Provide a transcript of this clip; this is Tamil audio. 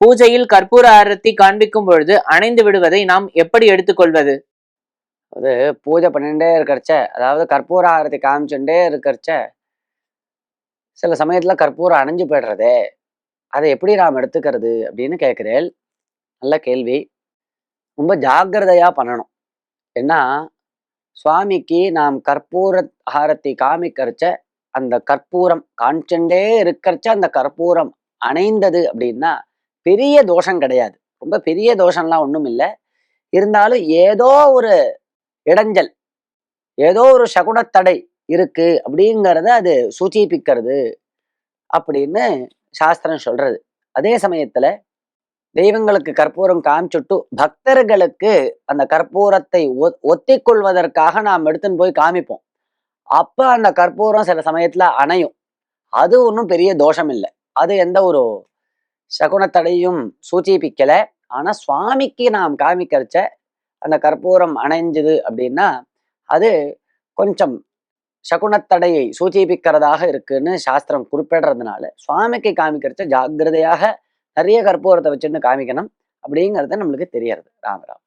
பூஜையில் கற்பூர ஆரத்தி காண்பிக்கும் பொழுது அணைந்து விடுவதை நாம் எப்படி எடுத்துக்கொள்வது? அது பூஜை பண்ணிட்டே இருக்கிறச்ச அதாவது கற்பூர ஆரத்தி காமிச்சுட்டே இருக்கிறச்ச சில சமயத்துல கற்பூரம் அணைஞ்சு போயிடுறதே அதை எப்படி நாம் எடுத்துக்கிறது அப்படின்னு கேட்குறேன் நல்ல கேள்வி. ரொம்ப ஜாக்கிரதையா பண்ணணும். ஏன்னா சுவாமிக்கு நாம் கற்பூர ஆரத்தி காமிக்கிறச்ச அந்த கற்பூரம் காமிச்சுட்டே இருக்கிறச்ச அந்த கற்பூரம் அணைந்தது அப்படின்னா பெரிய தோஷம் கிடையாது. ரொம்ப பெரிய தோஷம்லாம் ஒன்றும் இல்லை. இருந்தாலும் ஏதோ ஒரு இடைஞ்சல் ஏதோ ஒரு சகுனத்தடை இருக்கு அப்படிங்கிறத அது சூச்சிப்பிக்கிறது அப்படின்னு சாஸ்திரம் சொல்றது. அதே சமயத்துல தெய்வங்களுக்கு கற்பூரம் காமிச்சுட்டு பக்தர்களுக்கு அந்த கற்பூரத்தை ஒத்தி கொள்வதற்காக நாம் எடுத்துன்னு போய் காமிப்போம். அப்ப அந்த கற்பூரம் சில சமயத்துல அணையும். அது ஒன்றும் பெரிய தோஷம் இல்லை. அது எந்த ஒரு சகுனத்தடையும் சூச்சிப்பிக்கல. ஆனா சுவாமிக்கு நாம் காமிக்கிறச்ச அந்த கற்பூரம் அணைஞ்சுது அப்படின்னா அது கொஞ்சம் சகுனத்தடையை சூச்சிப்பிக்கிறதாக இருக்குன்னு சாஸ்திரம் குறிப்பிடுறதுனால சுவாமிக்கு காமிக்கிறச்ச ஜாக்கிரதையாக நிறைய கற்பூரத்தை வச்சுன்னு காமிக்கணும் அப்படிங்கிறது நம்மளுக்கு தெரியறது. ராமராம்